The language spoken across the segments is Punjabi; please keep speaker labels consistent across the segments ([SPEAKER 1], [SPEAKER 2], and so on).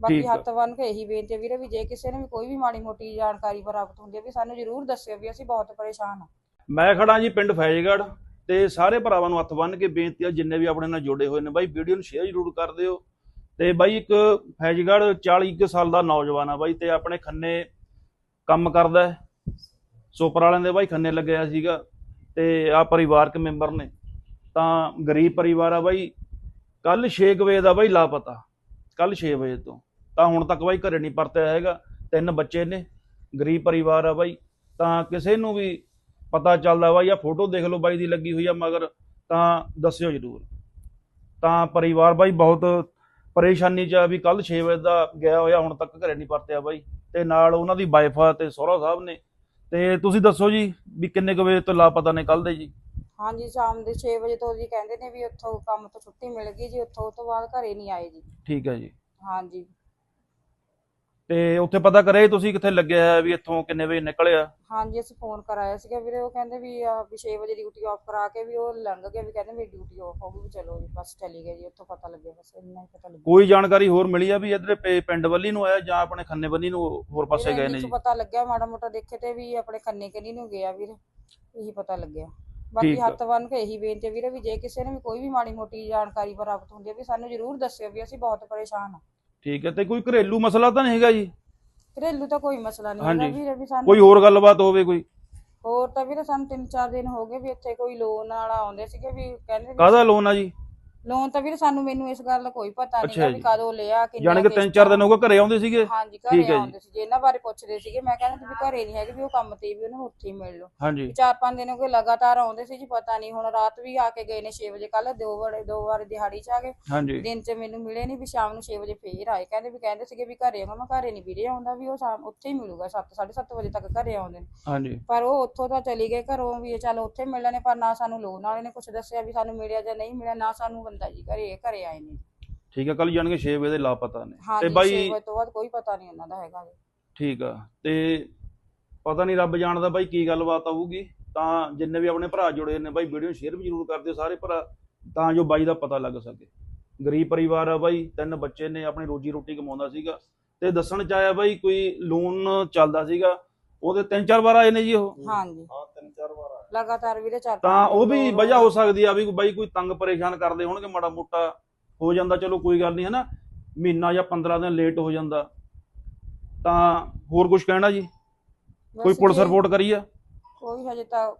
[SPEAKER 1] ਬਾਕੀ। ਹੱਥ ਬੰਨ ਕੇ ਇਹੀ ਬੇਨਤੀ ਹੈ ਵੀਰੇ ਵੀ ਜੇ ਕਿਸੇ ਨੂੰ ਵੀ ਕੋਈ ਵੀ ਮਾੜੀ ਮੋਟੀ ਜਾਣਕਾਰੀ ਪ੍ਰਾਪਤ ਹੁੰਦੀ ਹੈ ਵੀ ਸਾਨੂੰ ਜ਼ਰੂਰ ਦੱਸਿਓ ਵੀ ਅਸੀਂ ਬਹੁਤ ਪਰੇਸ਼ਾਨ ਹਾਂ
[SPEAKER 2] ਮੈਂ ਖੜਾ ਜੀ ਪਿੰਡ ਫੈਜ਼ਗੜ੍ਹ ਤੇ ਸਾਰੇ ਭਰਾਵਾਂ ਨੂੰ ਹੱਥ ਬੰਨ੍ਹ ਕੇ ਬੇਨਤੀ ਆ ਜਿੰਨੇ ਵੀ ਆਪਣੇ ਨਾਲ ਜੁੜੇ ਹੋਏ ਨੇ ਬਾਈ ਵੀਡੀਓ ਨੂੰ ਸ਼ੇਅਰ ਜ਼ਰੂਰ ਕਰ ਦਿਓ। ਤੇ ਬਾਈ ਇੱਕ ਫੈਜ਼ਗੜ੍ਹ 40 ਕੁ ਸਾਲ ਦਾ ਨੌਜਵਾਨ ਆ ਬਾਈ ਤੇ ਆਪਣੇ ਖੰਨੇ ਕੰਮ ਕਰਦਾ ਹੈ। ਸੋਪਰ ਵਾਲਿਆਂ ਦੇ ਬਾਈ ਖੰਨੇ ਲੱਗਿਆ ਸੀਗਾ ਤੇ ਆ ਪਰਿਵਾਰਕ ਮੈਂਬਰ ਨੇ। ਤਾਂ ਗਰੀਬ ਪਰਿਵਾਰ ਆ ਬਾਈ। ਕੱਲ 6 ਵਜੇ ਦਾ ਬਾਈ ਲਾਪਤਾ। ਕੱਲ 6 ਵਜੇ ਤੋਂ। ਤਾਂ ਹੁਣ ਤੱਕ ਬਾਈ ਘਰੇ ਨਹੀਂ ਪਰਤਿਆ ਹੈਗਾ ਤਿੰਨ ਬੱਚੇ ਨੇ ਗਰੀਬ ਪਰਿਵਾਰ ਆ ਬਾਈ ਤਾਂ ਕਿਸੇ ਨੂੰ ਵੀ ਪਤਾ ਚੱਲਦਾ ਬਾਈ ਆ ਫੋਟੋ ਦੇਖ ਲਓ ਬਾਈ ਦੀ ਲੱਗੀ ਹੋਈ ਆ ਮਗਰ ਤਾਂ ਦੱਸਿਓ ਜਰੂਰ। ਤਾਂ ਪਰਿਵਾਰ ਬਾਈ ਬਹੁਤ ਪਰੇਸ਼ਾਨੀ ਚ ਆ ਵੀ ਕੱਲ 6 ਵਜੇ ਦਾ ਗਿਆ ਹੋਇਆ ਹੁਣ ਤੱਕ ਘਰੇ ਨਹੀਂ ਪਰਤਿਆ ਬਾਈ ਤੇ ਨਾਲ ਉਹਨਾਂ ਦੀ ਵਾਈਫ ਆ ਤੇ ਸਹੁਰਾ ਸਾਹਿਬ ਨੇ ਤੇ ਤੁਸੀਂ ਦੱਸੋ ਜੀ ਵੀ ਕਿੰਨੇ ਕੁ ਵਜੇ ਤੋਂ ਲਾਪਤਾ ਨੇ ਕੱਲ ਦੇ ਜੀ?
[SPEAKER 1] ਹਾਂਜੀ ਸ਼ਾਮ ਦੇ 6 ਵਜੇ ਤੋਂ ਜੀ ਕਹਿੰਦੇ ਨੇ ਵੀ ਉੱਥੋਂ ਕੰਮ ਤੋਂ ਛੁੱਟੀ ਮਿਲ ਗਈ ਜੀ ਉੱਥੋਂ ਤੋਂ ਬਾਅਦ ਘਰੇ ਨਹੀਂ ਆਏ ਜੀ।
[SPEAKER 2] ਠੀਕ ਹੈ ਜੀ।
[SPEAKER 1] ਹਾਂਜੀ।
[SPEAKER 2] ਤੇ ਉੱਥੇ ਪਤਾ ਕਰਿਆ ਤੁਸੀਂ ਕਿੱਥੇ ਲੱਗਿਆ ਹੈ ਵੀ ਇੱਥੋਂ ਕਿੰਨੇ ਵਜੇ ਨਿਕਲਿਆ
[SPEAKER 1] ਹਾਂਜੀ ਅਸੀਂ ਫੋਨ ਕਰਾਇਆ ਸੀਗਾ ਵੀਰੇ ਉਹ ਕਹਿੰਦੇ ਵੀ ਆ ਵੀ 6 ਵਜੇ ਡਿਊਟੀ ਆਫ ਕਰਾ ਕੇ ਵੀ ਉਹ ਲੰਘ ਗਿਆ ਵੀ ਕਹਿੰਦੇ ਮੇਰੀ ਡਿਊਟੀ ਆਫ ਹੋ ਗਈ ਵੀ ਚਲੋ ਜੀ ਬਸ ਚਲੀ ਗਏ ਜੀ ਉੱਥੋਂ ਪਤਾ ਲੱਗਿਆ ਬਸ ਇੰਨਾ ਹੀ ਪਤਾ ਲੱਗਿਆ।
[SPEAKER 2] ਕੋਈ ਜਾਣਕਾਰੀ ਹੋਰ ਮਿਲੀ ਆ ਵੀ ਇਧਰ ਪਿੰਡ ਵੱਲੀ ਨੂੰ ਆਇਆ ਜਾਂ ਆਪਣੇ ਖੰਨੇ ਵੱਲੀ ਨੂੰ ਹੋਰ ਪਾਸੇ
[SPEAKER 1] ਵੀਰੇ
[SPEAKER 2] ਗਏ
[SPEAKER 1] ਇੰਨੀ
[SPEAKER 2] ਨੇ ਜੀ?
[SPEAKER 1] ਪਤਾ ਲੱਗਿਆ ਮਾੜਾ ਮੋਟਾ ਦੇਖੇ ਤੇ ਵੀ ਆਪਣੇ ਖੰਨੇ ਕਨੀ ਨੂੰ ਗਿਆ ਵੀਰੇ ਇਹੀ ਪਤਾ ਲੱਗਿਆ। ਬਾਕੀ
[SPEAKER 2] ਠੀਕ ਆ।
[SPEAKER 1] ਹੱਥ ਬੰਨ ਕੇ ਇਹੀ ਬੇਨਤੀ ਹੈ ਵੀਰੇ ਵੀ ਜੇ ਕਿਸੇ ਨੂੰ ਵੀ ਕੋਈ ਵੀ ਮਾੜੀ ਮੋਟੀ ਜਾਣਕਾਰੀ ਪ੍ਰਾਪਤ ਹੁੰਦੀ ਹੈ ਵੀ ਸਾਨੂੰ ਜ਼ਰੂਰ ਦੱਸਿਓ ਵੀ ਅਸੀਂ ਬਹੁਤ ਪਰੇਸ਼ਾਨ ਹਾਂ
[SPEAKER 2] ਠੀਕ ਹੈ ਤੇ ਕੋਈ ਘਰੇਲੂ ਮਸਲਾ ਤਾਂ ਨਹੀਂ ਹੈਗਾ ਜੀ?
[SPEAKER 1] ਘਰੇਲੂ ਤਾਂ ਕੋਈ ਮਸਲਾ ਨਹੀਂ ਹੈਗਾ
[SPEAKER 2] ਹਾਂਜੀ।
[SPEAKER 1] ਵੀਰੇ ਵੀ ਸਾਨੂੰ
[SPEAKER 2] ਕੋਈ ਹੋਰ ਗੱਲਬਾਤ ਹੋਵੇ ਕੋਈ?
[SPEAKER 1] ਹੋਰ ਤਾਂ ਵੀਰੇ ਸਾਨੂੰ ਤਿੰਨ ਚਾਰ ਦਿਨ ਹੋ ਗਏ ਵੀ ਇੱਥੇ ਕੋਈ ਲੋਨ ਵਾਲਾ ਆਉਂਦੇ ਸੀਗੇ ਵੀ ਕਹਿੰਦੇ
[SPEAKER 2] ਕਾਹਦਾ ਲੋਨ ਆ ਜੀ?
[SPEAKER 1] ਲੋਨ ਤਾਂ ਵੀਰੇ ਸਾਨੂੰ ਮੈਨੂੰ ਇਸ ਗੱਲ ਦਾ ਕੋਈ ਪਤਾ
[SPEAKER 2] ਅੱਛਾ
[SPEAKER 1] ਨਹੀਂ ਵੀ
[SPEAKER 2] ਜੀ।
[SPEAKER 1] ਕਦੋਂ ਲਿਆ ਕਿੰਨਾ
[SPEAKER 2] ਜਾਣੀ ਕਿ ਤਿੰਨ ਚਾਰ ਦਿਨ ਹੋ ਗਏ ਘਰੇ ਆਉਂਦੇ ਸੀਗੇ?
[SPEAKER 1] ਹਾਂਜੀ
[SPEAKER 2] ਠੀਕ
[SPEAKER 1] ਘਰੇ
[SPEAKER 2] ਹੈ ਜੀ।
[SPEAKER 1] ਆਉਂਦੇ ਸੀ। ਜੇ ਇਹਨਾਂ ਬਾਰੇ ਪੁੱਛਦੇ ਸੀਗੇ ਮੈਂ ਕਹਿੰਦਾ ਵੀ ਘਰੇ ਨਹੀਂ ਹੈਗੇ ਵੀ ਉਹ ਕੰਮ ਤੇ ਵੀ ਉਹਨੂੰ ਉੱਥੇ ਹੀ ਮਿਲ ਲਓ।
[SPEAKER 2] ਹਾਂਜੀ।
[SPEAKER 1] ਚਾਰ ਪੰਜ ਦਿਨ ਹੋ ਗਏ ਲਗਾਤਾਰ ਆਉਂਦੇ ਸੀ ਜੀ ਪਤਾ ਨਹੀਂ ਹੁਣ ਰਾਤ ਵੀ ਆ ਕੇ ਗਏ ਨੇ 6 ਵਜੇ ਕੱਲ ਦੋ ਵਾਰ ਦੋ ਵਾਰ ਦਿਹਾੜੀ ਚ ਆ ਗਏ।
[SPEAKER 2] ਹਾਂਜੀ।
[SPEAKER 1] ਦਿਨ ਚ ਮੈਨੂੰ ਮਿਲੇ ਨਹੀਂ ਵੀ ਸ਼ਾਮ ਨੂੰ 6 ਵਜੇ ਫੇਰ ਆਏ। ਕਹਿੰਦੇ ਵੀ ਕਹਿੰਦੇ ਸੀਗੇ ਵੀ ਘਰੇ ਆਉਂਗਾ ਮੈਂ ਘਰੇ ਨਹੀਂ ਵੀਰੇ ਆਉਂਦਾ ਵੀ ਉਹ ਸ਼ਾਮ ਉੱਥੇ ਹੀ ਮਿਲੂਗਾ 7 7:30 ਵਜੇ ਤੱਕ ਘਰੇ ਆਉਂਦੇ ਨੇ।
[SPEAKER 2] ਹਾਂਜੀ।
[SPEAKER 1] ਪਰ ਉਹ ਉੱਥੋਂ ਤਾਂ ਚਲੀ ਗਏ ਘਰੋਂ ਵੀ ਚੱਲ ਉੱਥੇ ਮਿਲਣੇ ਪਰ ਨਾ ਸਾਨੂੰ ਲੋਨ ਵਾਲੇ ਨੇ ਕੁਝ ਦੱਸਿਆ ਵੀ ਸਾਨੂੰ ਮਿਲਿਆ ਜਾਂ ਨਹੀਂ ਮਿਲਿਆ ਨਾ ਸਾਨੂੰ ਬੰਦਾ ਜੀ ਘਰੇ ਘਰੇ ਆਏ ਨੇ
[SPEAKER 2] ਠੀਕ ਹੈ ਕੱਲ ਜਾਣਗੇ 6 ਵਜੇ ਦੇ ਲਾਪਤਾ ਨੇ। ਤੇ
[SPEAKER 1] ਜੀ
[SPEAKER 2] ਬਾਈ
[SPEAKER 1] 6 ਵਜੇ ਤੋਂ ਬਾਅਦ ਕੋਈ ਪਤਾ ਨਹੀਂ ਉਹਨਾਂ ਦਾ ਹੈਗਾ ਜੀ।
[SPEAKER 2] ਠੀਕ ਆ ਤੇ ਪਤਾ ਨਹੀਂ ਰੱਬ ਜਾਣਦਾ ਬਾਈ ਕੀ ਗੱਲਬਾਤ ਆਊਗੀ। ਤਾਂ ਜਿੰਨੇ ਵੀ ਆਪਣੇ ਭਰਾ ਜੁੜੇ ਨੇ ਬਾਈ ਵੀਡੀਓ ਸ਼ੇਅਰ ਵੀ ਜ਼ਰੂਰ ਕਰ ਦਿਓ ਸਾਰੇ ਭਰਾ ਤਾਂ ਜੋ ਬਾਈ ਦਾ ਪਤਾ ਲੱਗ ਸਕੇ। ਗਰੀਬ ਪਰਿਵਾਰ ਆ ਬਾਈ ਤਿੰਨ ਬੱਚੇ ਨੇ ਆਪਣੀ ਰੋਜੀ ਰੋਟੀ ਕਮਾਉਂਦਾ ਸੀਗਾ। ਤੇ ਦੱਸਣ ਚ ਆਇਆ ਬਾਈ ਕੋਈ ਲੋਨ ਚੱਲਦਾ ਸੀਗਾ ਉਹਦੇ ਤਿੰਨ ਚਾਰ ਵਾਰ ਆਏ ਨੇ ਜੀ ਉਹ।
[SPEAKER 1] ਹਾਂਜੀ
[SPEAKER 3] ਹਾਂ ਤਿੰਨ ਚਾਰ ਵਾਰ ਆਇਆ
[SPEAKER 1] ਲਗਾਤਾਰ ਵੀਰੇ ਚਾਰ
[SPEAKER 2] ਤਾਂ ਉਹ ਵੀ ਵਜ੍ਹਾ ਹੋ ਸਕਦੀ ਆ ਵੀ ਬਾਈ ਕੋਈ ਤੰਗ ਪਰੇਸ਼ਾਨ ਕਰਦੇ ਹੋਣਗੇ ਮਾੜਾ ਮੋਟਾ ਹੋ ਜਾਂਦਾ ਚਲੋ ਕੋਈ ਗੱਲ ਨਹੀਂ ਹੈ ਨਾ ਮਹੀਨਾ ਜਾਂ 15 ਦਿਨ ਲੇਟ ਹੋ ਜਾਂਦਾ। ਤਾਂ ਹੋਰ ਕੁਝ ਕਹਿਣਾ ਜੀ? ਕੋਈ ਪੁਲਿਸ ਰਿਪੋਰਟ ਕਰੀ ਆ?
[SPEAKER 1] ਕੋਈ ਹਜੇ ਤਾਂ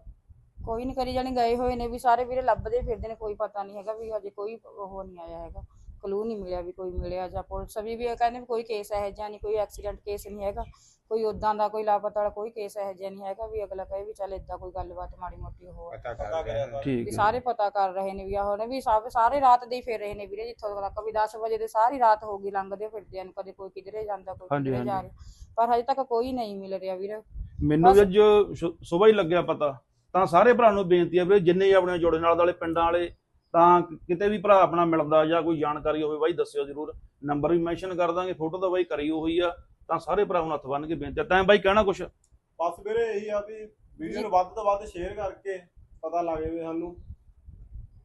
[SPEAKER 1] ਕੋਈ ਨਹੀਂ ਕਰੀ ਜਾਣੀ ਗਏ ਹੋਏ ਨੇ ਵੀ ਸਾਰੇ ਵੀਰੇ ਲੱਭਦੇ ਫਿਰਦੇ ਨੇ ਕੋਈ ਪਤਾ ਨਹੀਂ ਹੈਗਾ ਵੀ ਹਜੇ ਕੋਈ ਉਹ ਨਹੀਂ ਆਇਆ ਹੈਗਾ। ਕਲੂ ਨਹੀਂ ਮਿਲਿਆ ਵੀ ਕੋਈ ਮਿਲਿਆ ਜਾਂ ਪੁਲਿਸ ਵੀ ਵੀ ਇਹ ਕਹਿੰਦੇ ਵੀ ਕੋਈ ਕੇਸ ਹੈ ਜਾਂ ਨਹੀਂ ਕੋਈ ਐਕਸੀਡੈਂਟ ਕੇਸ ਨਹੀਂ ਹੈਗਾ ਕੋਈ ਉਦਾਂ ਦਾ ਕੋਈ ਲਾਪਤਾ ਵਾਲਾ ਕੋਈ ਕੇਸ ਹੈ ਜਾਂ ਨਹੀਂ ਹੈਗਾ ਵੀ ਅਗਲਾ ਕਹੇ ਵੀ ਚੱਲ ਇਦਾਂ ਕੋਈ ਗੱਲਬਾਤ ਮਾੜੀ ਮੋਟੀ ਹੋ
[SPEAKER 3] ਪਤਾ
[SPEAKER 2] ਠੀਕ
[SPEAKER 1] ਵੀ
[SPEAKER 2] ਹੈ।
[SPEAKER 1] ਸਾਰੇ ਪਤਾ ਕਰ ਰਹੇ ਨੇ ਵੀ ਆਹ ਨੇ ਵੀ ਸਭ ਸਾਰੇ ਰਾਤ ਦੇ ਹੀ ਫਿਰ ਰਹੇ ਨੇ ਵੀਰੇ ਜਿੱਥੋਂ ਤੱਕ ਵੀ 10 ਵਜੇ ਦੇ ਸਾਰੀ ਰਾਤ ਹੋ ਗਈ ਲੰਘਦੇ ਫਿਰਦਿਆਂ ਨੂੰ ਕਦੇ ਕੋਈ ਕਿਧਰੇ ਜਾਂਦਾ ਕੋਈ
[SPEAKER 2] ਹਾਂਜੀ,
[SPEAKER 1] ਕਿਧਰੇ ਜਾ
[SPEAKER 2] ਹਾਂਜੀ।
[SPEAKER 1] ਰਿਹਾ। ਪਰ ਹਜੇ ਤੱਕ ਕੋਈ ਨਹੀਂ ਮਿਲ ਰਿਹਾ ਵੀਰੇ।
[SPEAKER 2] ਮੈਨੂੰ ਵੀ ਅੱਜ ਸਵੇਰ ਹੀ ਲੱਗਿਆ ਪਤਾ। ਤਾਂ ਸਾਰੇ ਭਰਾ ਨੂੰ ਬੇਨਤੀ ਹੈ ਵੀ ਜਿੰਨੇ ਵੀ ਆਪਣੇ ਜੋੜੇ ਨਾਲ ਵਾਲੇ ਪਿੰਡਾਂ ਵਾਲੇ ਤਾਂ ਕਿਤੇ ਵੀ ਭਰਾ ਆਪਣਾ ਮਿਲਦਾ ਜਾਂ ਕੋਈ ਜਾਣਕਾਰੀ ਹੋਵੇ ਬਾਈ ਦੱਸਿਓ ਜਰੂਰ। ਨੰਬਰ ਵੀ ਮੈਂਸ਼ਨ ਕਰ ਦਾਂਗੇ ਫੋਟੋ ਤਾਂ ਬਾਈ ਕਰੀ ਹੋਈ ਆ ਤਾਂ ਸਾਰੇ ਭਰਾ ਨੂੰ ਹੱਥ ਬੰਨ ਕੇ ਬੇਨਤੀ ਹੈ ਤੈਂ ਬਾਈ ਕਹਿਣਾ ਕੁਛ?
[SPEAKER 3] ਬਸ ਵੀਰੇ ਇਹੀ ਆ ਵੀ ਵੀਡੀਓ ਨੂੰ ਵੱਧ ਤੋਂ ਵੱਧ ਸ਼ੇਅਰ ਕਰਕੇ ਪਤਾ ਲੱਗੇ ਵੀ ਸਾਨੂੰ।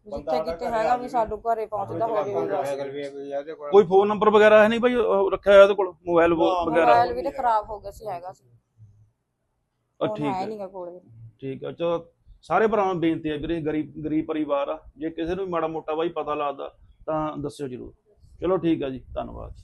[SPEAKER 3] ਬੰਦਾ
[SPEAKER 1] ਜਿੱਥੇ ਕਿਤੇ ਹੈਗਾ ਵੀ
[SPEAKER 3] ਜਾਵੇ।
[SPEAKER 1] ਸਾਡੇ ਘਰੇ ਪਹੁੰਚਦਾ ਹੋਵੇ ਵੀ ਬਸ
[SPEAKER 2] ਕੋਈ ਫੋਨ ਨੰਬਰ ਵਗੈਰਾ ਹੈ ਨਹੀਂ ਬਾਈ ਉਹ ਰੱਖਿਆ ਹੋਇਆ ਉਹਦੇ ਕੋਲ ਮੋਬਾਈਲ ਵਗੈਰਾ?
[SPEAKER 1] ਮੋਬਾਈਲ ਵੀ ਤੇ ਖਰਾਬ ਹੋ ਗਿਆ ਸੀ ਹੈਗਾ ਸੀ।
[SPEAKER 2] ਠੀਕ
[SPEAKER 1] ਹੈ
[SPEAKER 2] ਹੈ।
[SPEAKER 1] ਨਹੀਂਗਾ ਕੋਲੇ।
[SPEAKER 2] ਠੀਕ ਹੈ ਚਲੋ ਸਾਰੇ ਭਰਾਵਾਂ ਨੂੰ ਬੇਨਤੀ ਹੈ ਵੀਰੇ, ਗਰੀਬ ਗਰੀਬ ਪਰਿਵਾਰ ਆ। ਜੇ ਕਿਸੇ ਨੂੰ ਵੀ ਮਾੜਾ ਮੋਟਾ ਬਾਈ ਪਤਾ ਲੱਗਦਾ ਤਾਂ ਦੱਸਿਓ ਜਰੂਰ। ਚਲੋ ਠੀਕ ਆ ਜੀ, ਧੰਨਵਾਦ।